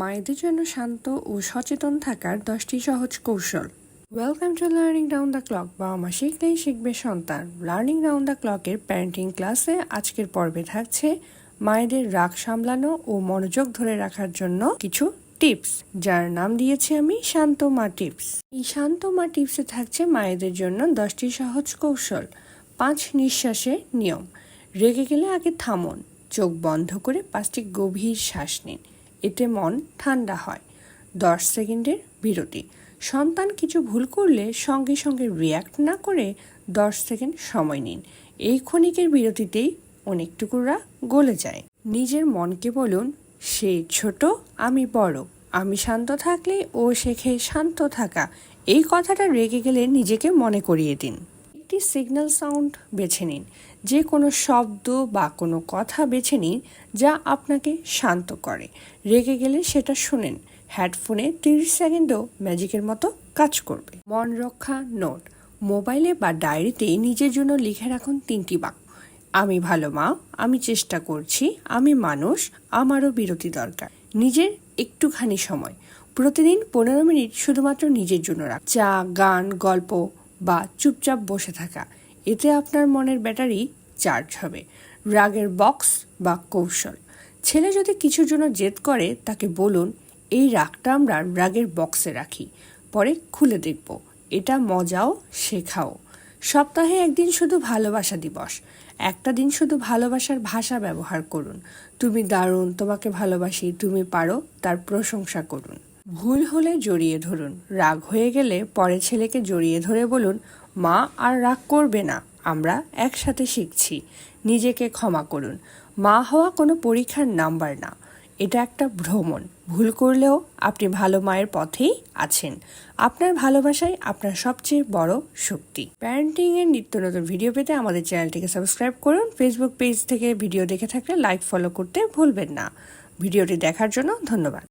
মায়েদের জন্য শান্ত ও সচেতন থাকার দশটি সহজ কৌশল। Welcome to learning round the clock বাবা মা শিখলেই শিখবে সন্তান। লার্নিং রাউন্ড দ্য ক্লকের প্যারেন্টিং ক্লাসে আজকের পর্বে থাকছে মায়েদের রাগ সামলানো ও মনোযোগ ধরে রাখার জন্য কিছু টিপস যার নাম দিয়েছি আমি শান্ত মা টিপস এই শান্ত মা টিপসে থাকছে মায়েদের জন্য দশটি সহজ কৌশল, পাঁচ নিঃশ্বাসের নিয়ম। রেগে গেলে আগে থামুন, চোখ বন্ধ করে পাঁচটি গভীর শ্বাস নিন। এতে মন ঠান্ডা হয়। দশ সেকেন্ডের বিরতি। সন্তান কিছু ভুল করলে সঙ্গে সঙ্গে রিয়্যাক্ট না করে দশ সেকেন্ড সময় নিন। এই ক্ষণিকের বিরতিতেই অনেকটুকুরা গলে যায়। নিজের মনকে বলুন, সে ছোট, আমি বড়। আমি শান্ত থাকলে ও শেখে শান্ত থাকা। এই কথাটা রেগে গেলে নিজেকে মনে করিয়ে দিন। একটি সিগন্যাল সাউন্ড বেছে নিন, যে কোনো শব্দ বা কোনো কথা বেছে নিন যা আপনাকে শান্ত করে। রেগে গেলে সেটা শুনেন। হেডফোনে তিরিশ সেকেন্ডও ম্যাজিকের মতো কাজ করবে। মন রক্ষা নোট। মোবাইলে বা ডায়েরিতে নিজের জন্য লিখে রাখুন তিনটি বাক্য। আমি ভালো মা, আমি চেষ্টা করছি, আমি মানুষ, আমারও বিরতি দরকার। নিজের একটুখানি সময়। প্রতিদিন পনেরো মিনিট শুধুমাত্র নিজের জন্য রাখ। চা, গান, গল্প বা চুপচাপ বসে থাকা। এতে আপনার মনের ব্যাটারি চার্জ হবে। রাগের বক্স বা কৌশল। ছেলে যদি কিছুর জন্য জেদ করে, তাকে বলুন, এই রাগটা আমরা রাগের বক্সে রাখি, পরে খুলে দেখব। এটা মজাও শেখাও। সপ্তাহে একদিন শুধু ভালোবাসা দিবস। একটা দিন শুধু ভালোবাসার ভাষা ব্যবহার করুন। তুমি দারুণ, তোমাকে ভালোবাসি, তুমি পারো, তার প্রশংসা করুন। ভুল হলে জড়িয়ে ধরুন। রাগ হয়ে গেলে পরে ছেলেকে জড়িয়ে ধরে বলুন, মা আর রাগ করবে না, আমরা একসাথে শিখছি। নিজেকে ক্ষমা করুন। মা হওয়া কোনো পরীক্ষার নাম্বার না। এটা একটা ভ্রমণ। ভুল করলেও আপনি ভালো মায়ের পথেই আছেন। আপনার ভালোবাসাই আপনার সবচেয়ে বড় শক্তি। প্যারেন্টিং এর নিত্য নতুন ভিডিও পেতে আমাদের চ্যানেলটিকে সাবস্ক্রাইব করুন। ফেসবুক পেজ থেকে ভিডিও দেখে থাকলে লাইক ফলো করতে ভুলবেন না। ভিডিওটি দেখার জন্য ধন্যবাদ।